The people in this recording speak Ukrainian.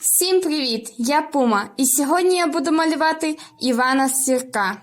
Всім привіт! Я Пума, і сьогодні я буду малювати Івана Сірка.